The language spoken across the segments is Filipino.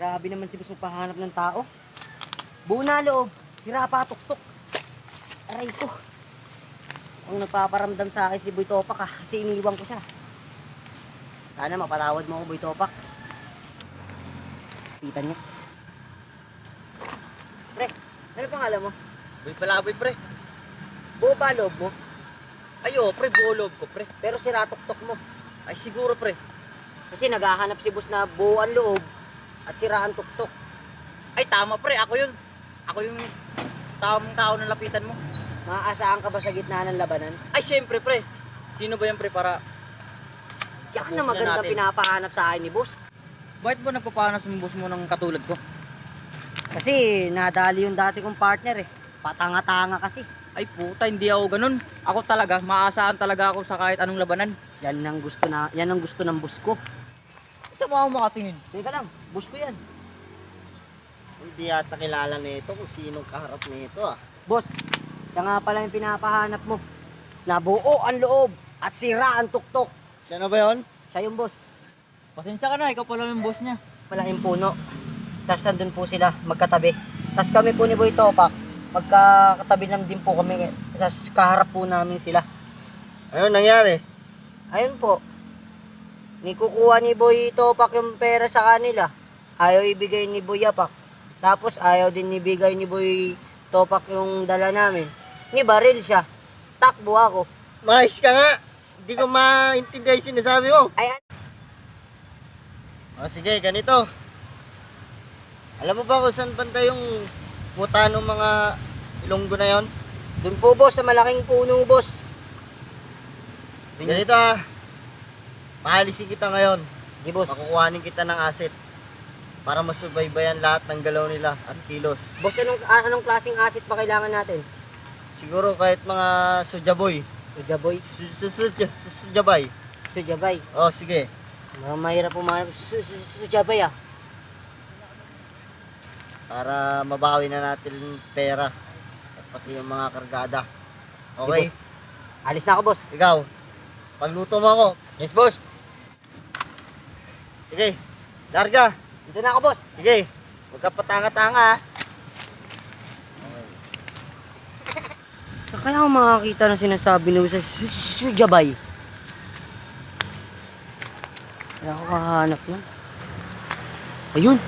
Grabe naman si boss magpahanap ng tao. Buo na loob. Sira pa, tuktok. Aray ko. Ang nagpaparamdam sa akin si Boy Topak ah, kasi iniwan ko siya. Sana mapatawad mo ako, Boy Topak. Kita niya. Pre, ano pangalan mo? Boy palaboy pre. Buo ba loob mo? Ayo, pre, buo loob ko, pre. Pero sira tuktok mo. Ay, siguro, pre. Kasi naghahanap si boss na buo ang loob at sira ang tuktok. Ay, tama, pre. Ako yun. Ako yung tamang tao na lapitan mo. Maaasahan ka ba sa gitna ng labanan? Ay, syempre, pre. Sino ba yan, pre, para... Yan na maganda natin. pinapahanap sa akin ni boss. Bakit ba nagpapanas yung boss mo ng katulad ko? Kasi nadali yung dati kong partner eh. Patanga-tanga kasi. Ay, puta, hindi ako ganun. Ako talaga, maaasahan talaga ako sa kahit anong labanan. Yan ang gusto na, yan ang gusto ng boss ko. Mo ako makatingin. Teka lang, boss ko yan. Hindi yata kilala nito kung sinong kaharap nito ah. Boss, yan nga pala yung pinapahanap mo. Nabuo ang loob at sira ang tuktok. Siya na ba yun? Siya yung boss. Pasensya ka na, ikaw pala yung boss niya. Malaking puno. Tapos nandun po sila, magkatabi. Tapos kami po ni Boy Topak, magkakatabi lang din po kami. Tapos kaharap po namin sila. Ano nangyari? Ayun po. Ni kukuha ni Boy Topak yung pera sa kanila. Ayaw ibigay ni Boy Yapak. Tapos ayaw din ibigay ni Boy Topak yung dala namin. Ni baril siya. Takbo ako. Mais ka nga! Hindi ko maintindihan yung sinasabi mo. Ay, O sige, ganito. Alam mo ba kung saan banda yung puta ng mga ilonggo na yon? dun po boss, sa malaking puno boss. Ganito ah. Mahalisin kita ngayon. Di boss. Makukuhanin kita ng asset. Para masubaybayan lahat ng galaw nila at kilos. Boss, anong, ah, anong klaseng asset pa kailangan natin? Siguro kahit mga sujaboy. Suja boy, Su- su- su- su- Sujabay. suja bay. O sige. Mahirap pumanap. Su- su- Suja bay ah. Para mabawi na natin pera. At pati yung mga kargada. Okay? Alis na ako boss. Ikaw, pagluto mo ako. Yes, boss. Sige, larga. Dito na ako boss. Sige, huwag ka patanga-tanga. ah. Sa kaya ako makakita ng sinasabi ni sa Sujabay? Kaya ako kahanap nun. Ayun.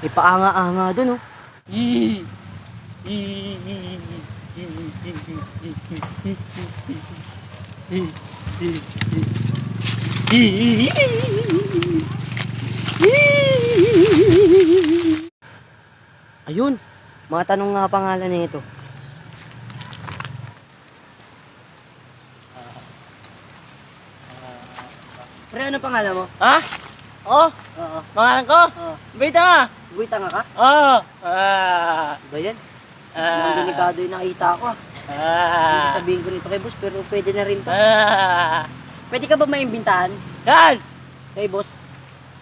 May paanga-anga dun oh. Ayun. Mga tanong nga pangalan nito. Pre, ano pangalan mo? Ha? Oh, Oo. pangalan ko? Oo. Bita nga. Buhay tanga ka? Oh. Ah. Ba yan? Mukhang delikado yung nakita ko ah. Ah. Sabihin ko nito kay boss, pero pwede na rin to. Ah. Pwede ka ba maimbintahan Yan. kay boss?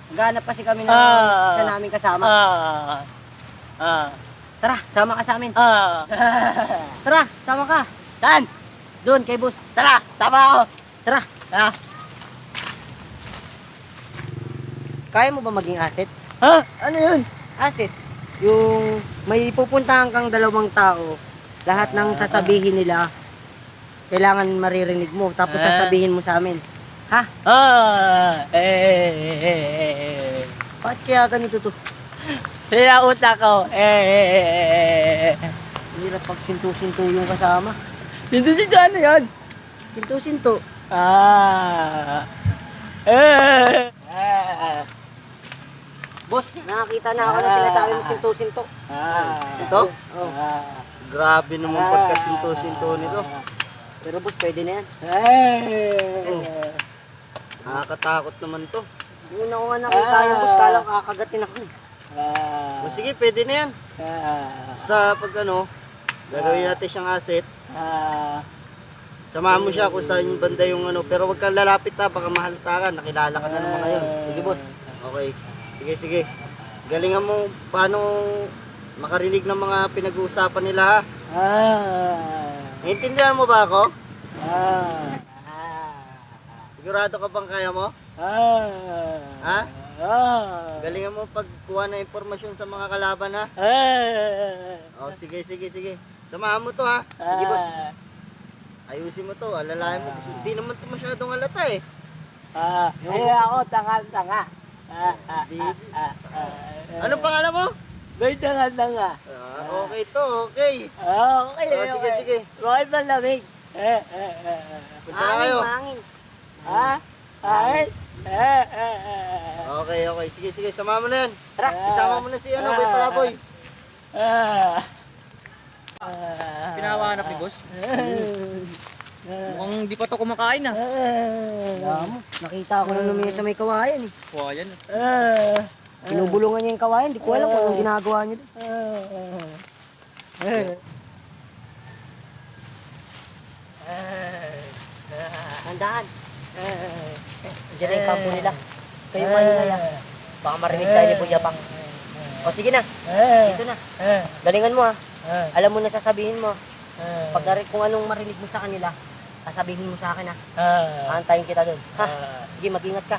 Naghanap kasi kami ng Ah. isa namin kasama. Ah. Ah. Tara, sama ka sa amin. Ah. Tara, sama ka. Saan? Doon kay boss. Tara, sama ako. Tara. Ah. Kaya mo ba maging asset? Ha? Ano yun? Asset. Yung may pupuntahan kang dalawang tao, lahat ng sasabihin nila, kailangan maririnig mo. Tapos Ah. sasabihin mo sa amin. Ha? Ah. Eh. eh, eh, eh. Bakit kaya ganito to? Sila utak ko. Eh. eh, eh, eh. Hirap pag sinto-sinto yung kasama. Dito si ano yan? Sinto-sinto. Ah. Eh. Ah. Boss, nakakita na ako ng sinasabi mo sinto-sinto. Ah. Ito? Oh. Ah. Grabe naman pagkasinto-sinto nito. Pero boss, pwede na yan. Eh. Nakakatakot naman to. Yung una ko nga nakita yung boss, kalang kakagatin ako. Ah. O sige, pwede na yan. Ah. Sa pag ano, gagawin natin siyang asset. Ah. Samahan mo siya kung saan yung banda yung ano. Pero wag kang lalapit ha, baka mahalata ka. Nakilala ka na naman ngayon. Sige boss. Okay. Sige, sige. Galingan mo paano makarinig ng mga pinag-uusapan nila ha. Ah. Naintindihan mo ba ako? Ah. Sigurado ka bang kaya mo? Ah. Ha? Ah. Galingan mo pagkuha ng impormasyon sa mga kalaban ha. Ah. Oh, sige, sige, sige. Samahan mo to ha. Sige boss. Ah. Ayusin mo to, alalayan mo. Hindi naman to masyadong halata eh. Ah. Ay, ako, tanga-tanga. Ah, ah, Di- ah, ah, ah. Ano pangalan mo? May tanga-tanga. Ah, okay to, okay. Ah, okay, Oh, sige, okay. sige. Bakit malamig? Eh, eh, eh, eh. Punta na kayo. Hangin, Ha? Ay? Eh, eh, eh, eh. Okay, okay. Sige, sige. Sama mo na yan. Tara. Isama mo na si ano, Boy Palaboy. Ah. Ah. Pinahanap ni boss. Ah. Mukhang di pa to kumakain ah. Wala mo. Nakita ko lang lumiya sa may kawayan eh. Wow, yan. Ah. Pinubulungan niya yung kawayan. Di ko alam kung anong ginagawa niya doon. Ah. Tandaan. Diyan na yung kampo nila. Kayo maingay ah. Baka marinig tayo ni Kuya Pang. O sige na, dito na. Galingan mo ah. Alam mo na sasabihin mo. Pag nari- kung anong marinig mo sa kanila, sasabihin mo sa akin ah. Aantayin kita doon. Ha? Sige, mag-ingat ka.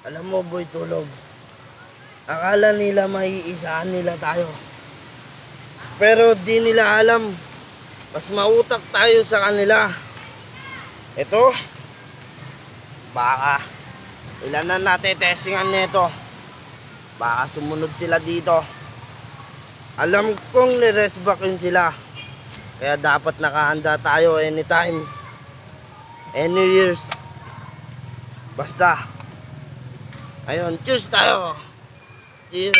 Alam mo, Boy Tulog. Akala nila maiisaan nila tayo. Pero di nila alam. Mas mautak tayo sa kanila. Ito. Baka. Ilan na natin testingan nito. Baka sumunod sila dito. Alam kong niresbackin sila. Kaya dapat nakahanda tayo anytime. Any years. Basta. Ayun, cheers tayo. Cheers.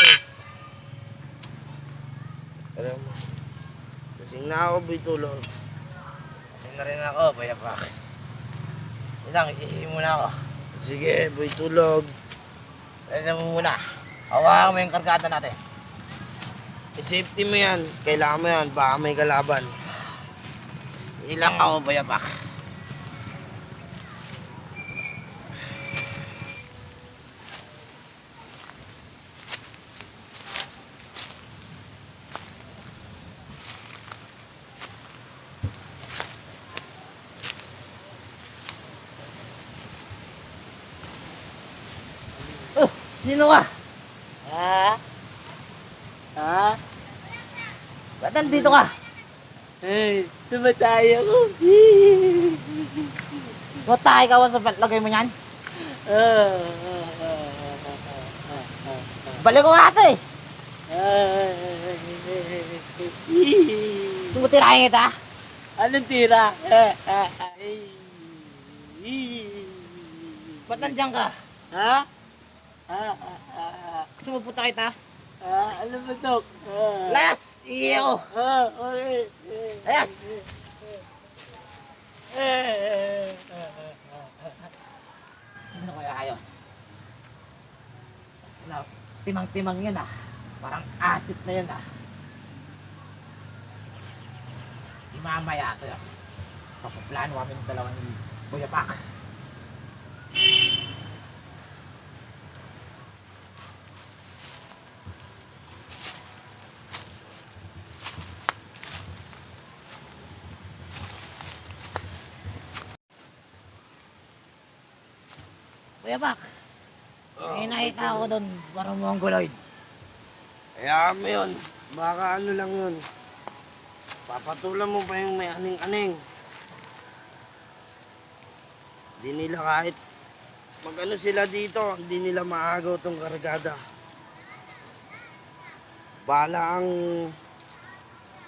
Alam mo. Kasing na ako, boy tulog. Kasi na rin ako, Kuya Pak. Ilang, ihihi muna ako. Sige, boy tulog. Pwede mo muna. Hawakan mo yung kargada natin. I-safety mo yan. Kailangan mo yan. Baka may kalaban. Ilang ako, Kuya Pak. Sino ka? Ha? Ha? Ba't nandito ka? Eh, tumatay ako. Matay ka sa pet, lagay mo yan. Balik ko nga ito eh. Tumutirahin kita. Anong tira? Ba't nandiyan ka? Ha? Ah, ah, ah, Gusto mo punta kita? ah, ano ba, Dok? Ah. Ihi ako. Ah, okay. Layas! Sino kaya kayo? Ano, timang-timang yan ah. Parang asit na yan ah. Di mamaya ito yan. Papaplano kami ng dalawang Kuya Pak. Kuya Pak, may nakita ako doon, parang mongoloid. Kaya mo yun. Baka ano lang yun. Papatulan mo pa yung may aning-aning. Di nila kahit mag-ano sila dito, hindi nila maagaw tong kargada. Bala ang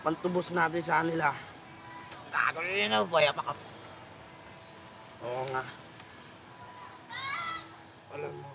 pantubos natin sa kanila. Gago rin ako, Kuya Pak. Oo nga. Alam mo,